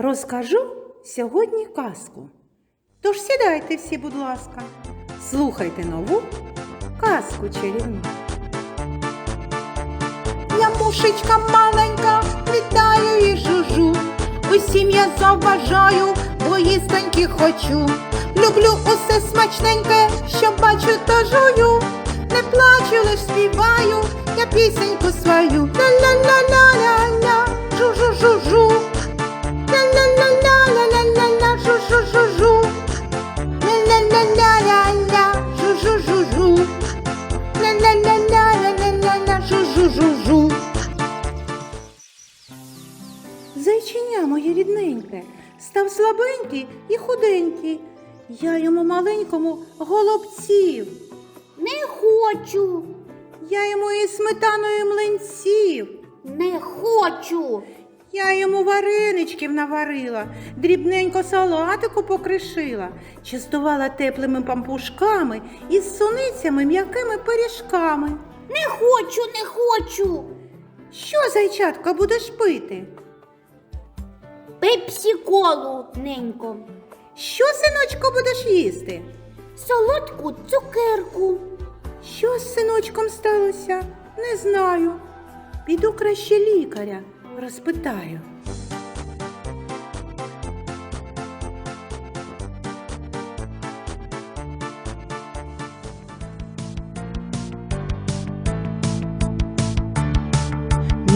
Розкажу сьогодні казку. Тож сідайте всі, будь ласка, слухайте нову казку чарівну. Я мушечка маленька, літаю і жужу. Усім я заважаю, бо їстеньки хочу. Люблю усе смачненьке, що бачу та жую. Не плачу, лиш співаю, я пісеньку свою. Ля-ля-ля-ля-ля-ля, жу-жу-жу-жу. Зайчиня моє рідненьке, став слабенький і худенький. Я йому маленькому голубців. Не хочу, Я йому і сметаною млинців. не хочу, Я йому вареничків наварила, дрібненько салатику покришила, частувала теплими пампушками і з суницями м'якими пиріжками. не хочу, не хочу. Що, зайчатка, будеш пити? Пепсі-колу, ненько, Що, синочко, будеш їсти? солодку цукерку. Що з синочком сталося? Не знаю. Піду краще лікаря, розпитаю.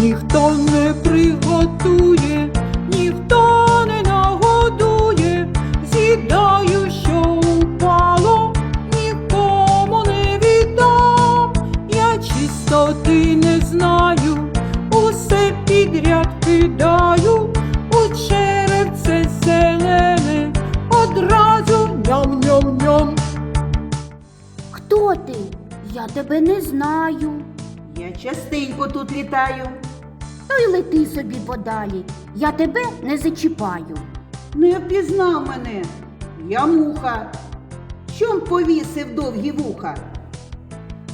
Ніхто не приготує, ти? Я тебе не знаю. Я частенько тут літаю. То й лети собі подалі. Я тебе не зачіпаю. Не впізнав мене. Я муха. Чом повісив довгі вуха?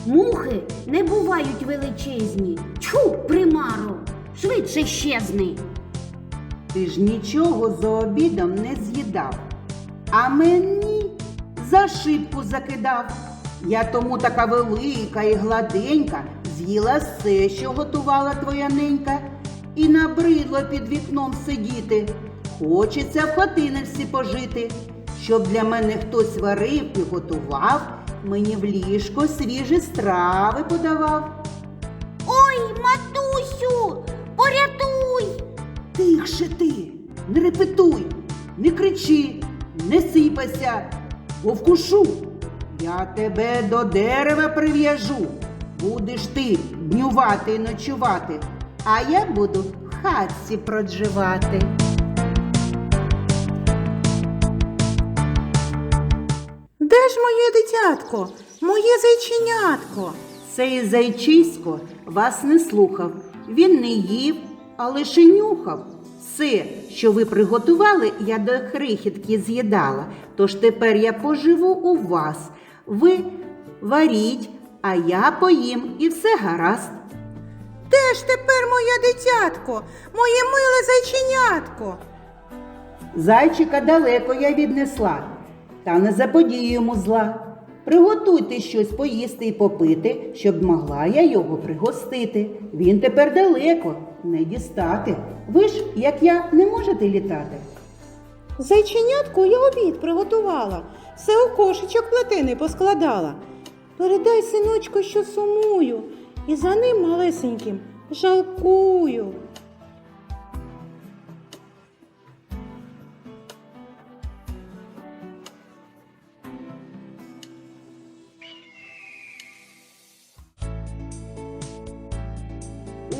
Мухи не бувають величезні. Тьху, примару, швидше щезни. Ти ж нічого за обідом не з'їдав, а мені за шибку закидав. Я тому така велика і гладенька, з'їла все, що готувала твоя ненька, і набридло під вікном сидіти. Хочеться в хатиночці пожити, щоб для мене хтось варив і готував, мені в ліжко свіжі страви подавав. Ой, матусю, порятуй! Тихше ти, не репетуй, не кричи, не сипайся, бо вкушу. Я тебе до дерева прив'яжу. Будеш ти днювати і ночувати, а я буду в хатці продживати. Де ж моє дитятко, моє зайченятко? Цей зайчисько вас не слухав. Він не їв, а лише нюхав. Все, що ви приготували, я до крихітки з'їдала. Тож тепер я поживу у вас. Ви варіть, а я поїм і все гаразд. Де ж тепер моє дитятко, моє миле зайченятко? Зайчика далеко я віднесла, та не заподію йому зла. Приготуйте щось поїсти і попити, щоб могла я його пригостити. Він тепер далеко, не дістати. Ви ж, як я, не можете літати. Зайченятку я обід приготувала, все у кошечок плетений поскладала. Передай, синочку, що сумую, і за ним малесеньким жалкую.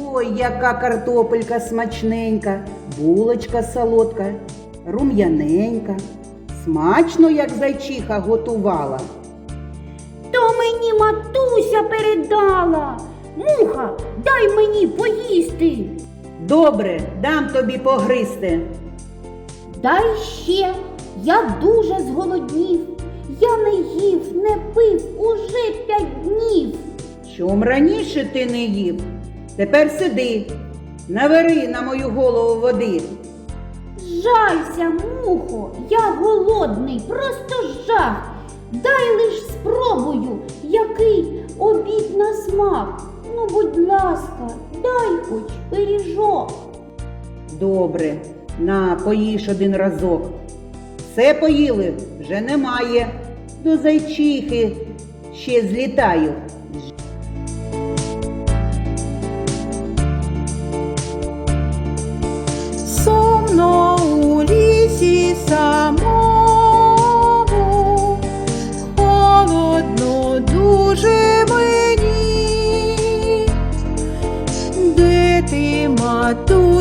Ой, яка картопелька смачненька, булочка солодка, рум'яненька. Смачно, як зайчиха готувала. То мені матуся передала. Муха, дай мені поїсти. Добре, дам тобі погризти. Дай ще, я дуже зголоднів. Я не їв, не пив уже п'ять днів. Чом раніше ти не їв? Тепер сиди, навари на мою голову води. Жалься, мухо, я голодний, просто жах. Дай лиш спробую, який обід на смак. Ну, будь ласка, дай хоч пиріжок. Добре, на, поїж один разок. Все поїли, вже немає. До зайчихи ще злітаю.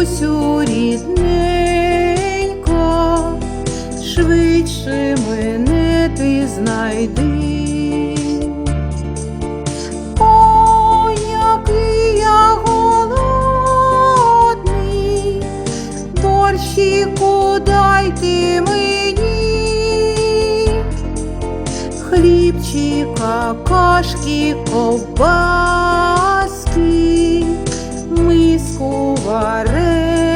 Матусю, рідненька, швидше мене ти знайди. Ой, який я голодний, борщику дайте мені, хлібчика, кашки, ковбаски, миску вареників.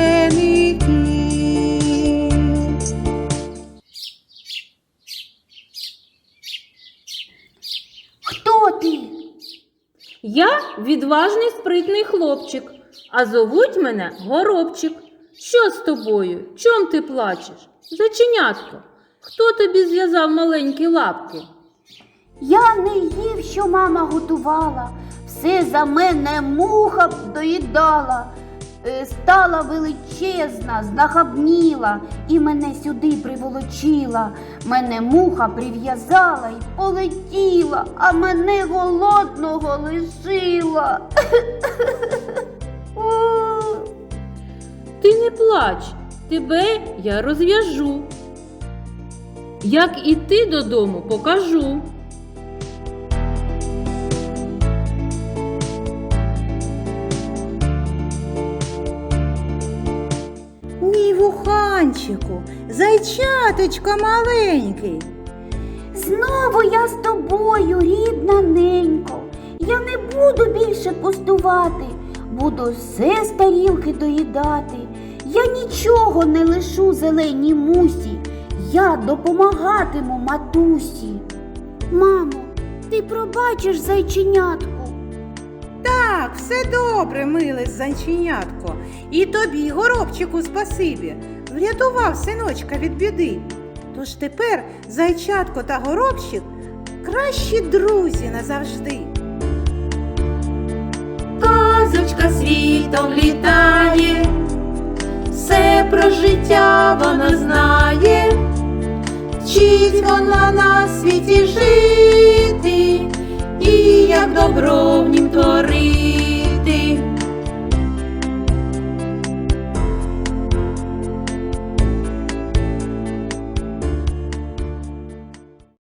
Хто ти? Я відважний спритний хлопчик, а зовуть мене Горобчик. Що з тобою? Чом ти плачеш? Заченятко, хто тобі зв'язав маленькі лапки? Я не їв, що мама готувала. Все за мене муха б доїдала. Е, Стала величезна, знахабніла і мене сюди приволочила. Мене муха прив'язала й полетіла, а мене голодного лишила. Ти не плач, тебе я розв'яжу. Як іти додому, покажу. Вуханчику, зайчаточко маленький. Знову я з тобою, рідна ненько. Я не буду більше пустувати, буду все з тарілки доїдати. Я нічого не лишу зеленій мусі, я допомагатиму матусі. Мамо, ти пробачиш зайченятку. Так, все добре, миле зайченятко. І тобі, горобчику, спасибі. Врятував синочка від біди. Тож тепер зайчатко та горобчик кращі друзі назавжди. Казочка світом літає, все про життя вона знає, вчить вона на світі жити, і як добро в нім творити.